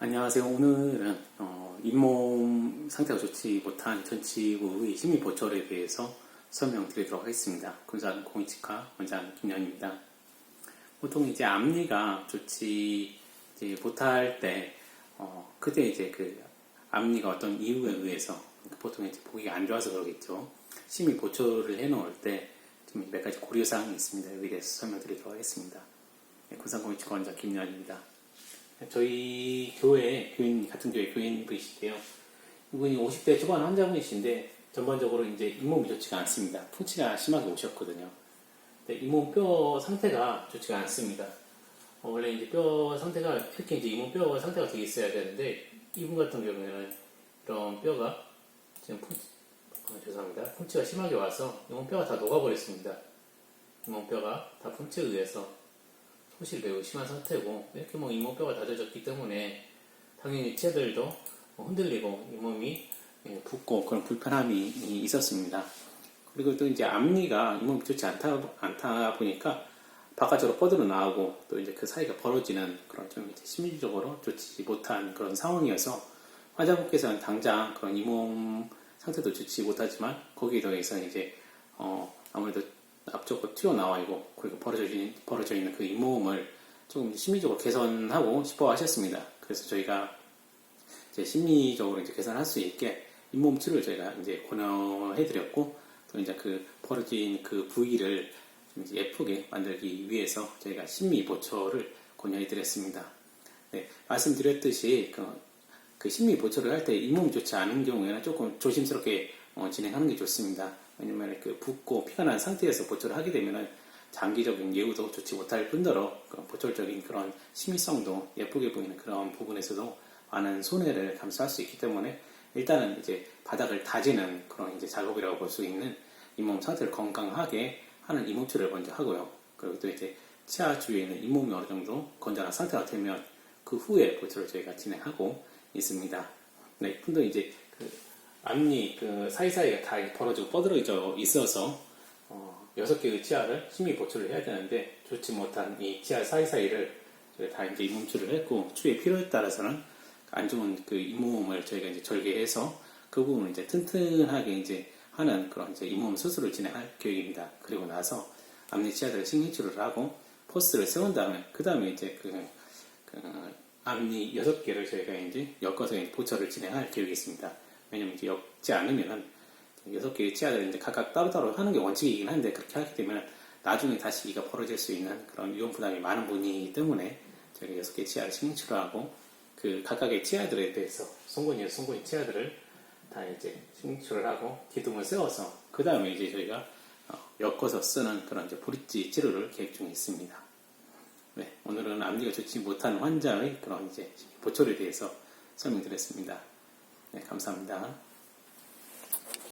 안녕하세요. 오늘은 어, 잇몸 상태가 좋지 못한 전치부의 심리 보철에 대해서 설명드리도록 하겠습니다. 군산 공익치과 원장 김현입니다. 보통 이제 앞니가 좋지 이제 못할 때 어, 그때 이제 그 앞니가 어떤 이유에 의해서 보통 이제 보기가 안 좋아서 그러겠죠. 심리 보철을 해놓을 때 좀 몇 가지 고려사항이 있습니다. 여기에 대해서 설명드리도록 하겠습니다. 네, 군산 공익치과 원장 김현입니다. 저희 교회 교인 같은 교회 교인분이신데요. 이분이 50대 초반 환자분이신데 전반적으로 이제 잇몸이 좋지가 않습니다. 풍치가 심하게 오셨거든요. 근데 잇몸 뼈 상태가 좋지가 않습니다. 어, 원래 이제 뼈 상태가 이렇게 이제 잇몸 뼈 상태가 되게 있어야 되는데 이분 같은 경우에는 이런 뼈가 지금 풍 어, 죄송합니다. 풍치가 심하게 와서 잇몸 뼈가 다 녹아버렸습니다. 잇몸 뼈가 다 풍치에 의해서 소실이 매우 심한 상태고 이렇게 뭐 잇몸뼈가 다져졌기 때문에 당연히 치아들도 뭐 흔들리고 잇몸이 예, 붓고 그런 불편함이 있었습니다. 그리고 또 이제 앞니가 잇몸이 좋지 않다, 않다 보니까 바깥으로 뻗어 나오고 또 이제 그 사이가 벌어지는 그런 좀 이제 심리적으로 좋지 못한 그런 상황이어서 환자분께서는 당장 그런 잇몸 상태도 좋지 못하지만 거기에 더해서 이제 어 아무래도 앞쪽으로 튀어나와 있고 그리고 벌어져 있는, 벌어져 있는 그 잇몸을 조금 심리적으로 개선하고 싶어 하셨습니다. 그래서 저희가 이제 심리적으로 이제 개선할 수 있게 잇몸 치료를 저희가 이제 권유해 드렸고 또 이제 그 벌어진 그 부위를 좀 예쁘게 만들기 위해서 저희가 심리 보초를 권유해 드렸습니다. 네, 말씀드렸듯이 그, 그 심리 보초를 할 때 잇몸이 좋지 않은 경우에는 조금 조심스럽게 어, 진행하는 게 좋습니다. 왜냐면 그 붓고 피가 난 상태에서 보초를 하게 되면은 장기적인 예후도 좋지 못할 뿐더러 그 보철적인 그런 심미성도 예쁘게 보이는 그런 부분에서도 많은 손해를 감수할 수 있기 때문에 일단은 이제 바닥을 다지는 그런 이제 작업이라고 볼 수 있는 잇몸 상태를 건강하게 하는 잇몸치료를 먼저 하고요. 그리고 또 이제 치아 주위에 있는 잇몸이 어느 정도 건전한 상태가 되면 그 후에 보초를 저희가 진행하고 있습니다. 네, 근데 이제 그 앞니 그 사이사이가 다 벌어지고 뻗어져 있어서 어, 여섯 개의 치아를 심히 보초를 해야 되는데 좋지 못한 이 치아 사이사이를 다 이제 잇몸치료를 했고 추의 필요에 따라서는 안 좋은 그 잇몸을 저희가 이제 절개해서 그 부분을 이제 튼튼하게 이제 하는 그런 이제 잇몸 수술을 진행할 계획입니다. 그리고 나서 앞니 치아들을 식리치료를 하고 포스를 세운 다음에 그 다음에 이제 그, 그 앞니 여섯 개를 저희가 이제 엮어서 보철을 진행할 계획이 있습니다. 왜냐면 이제 엮지 않으면은 여섯 개의 치아를 이제 각각 따로따로 하는 게 원칙이긴 한데 그렇게 하게 되면 나중에 다시 이가 벌어질 수 있는 그런 위험 부담이 많은 분이기 때문에 저희가 여섯 개의 치아를 식리치료하고 그 각각의 치아들에 대해서 송곳니와 송곳니 치아들을 다 이제 식리치료를 하고 기둥을 세워서 그 다음에 이제 저희가 어, 엮어서 쓰는 그런 이제 브릿지 치료를 계획 중에 있습니다. 네, 오늘은 앞니가 좋지 못한 환자의 그런 이제 보초에 대해서 설명드렸습니다. 네, 감사합니다.